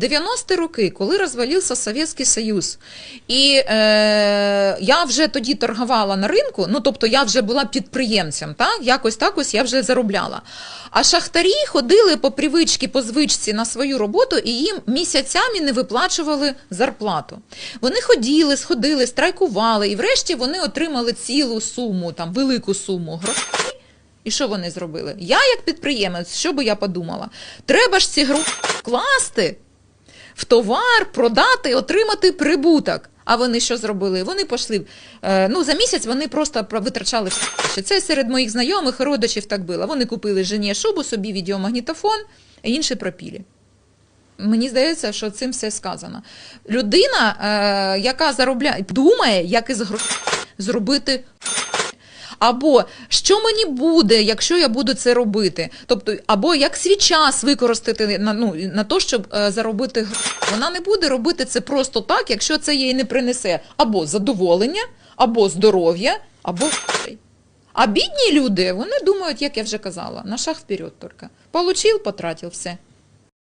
90-ті роки, коли розвалився Совєтський Союз, і е, я вже тоді торгувала на ринку, ну тобто я вже була підприємцем, так? якось так ось я вже заробляла. А шахтарі ходили по привичці, по звичці на свою роботу, і їм місяцями не виплачували зарплату. Вони ходили, сходили, страйкували, і врешті вони отримали цілу суму, там велику суму грошей. І що вони зробили? Я, як підприємець, що би я подумала? Треба ж ці гроші вкласти в товар, продати, отримати прибуток. А вони що зробили? Вони пішли. е, Ну, за місяць вони просто витрачали все. Це серед моїх знайомих родичів так було. Вони купили жені шубу, собі відеомагнітофон, інші пропілі. Мені здається, що цим все сказано. Людина, е, яка заробляє, думає, як із грошей зробити або що мені буде, якщо я буду це робити? Тобто, або як свій час використати на, ну, на те, щоб е, заробити. Вона не буде робити це просто так, якщо це їй не принесе або задоволення, або здоров'я, або. А бідні люди, вони думають, як я вже казала, на шаг вперед тільки. Получив, потратив, все.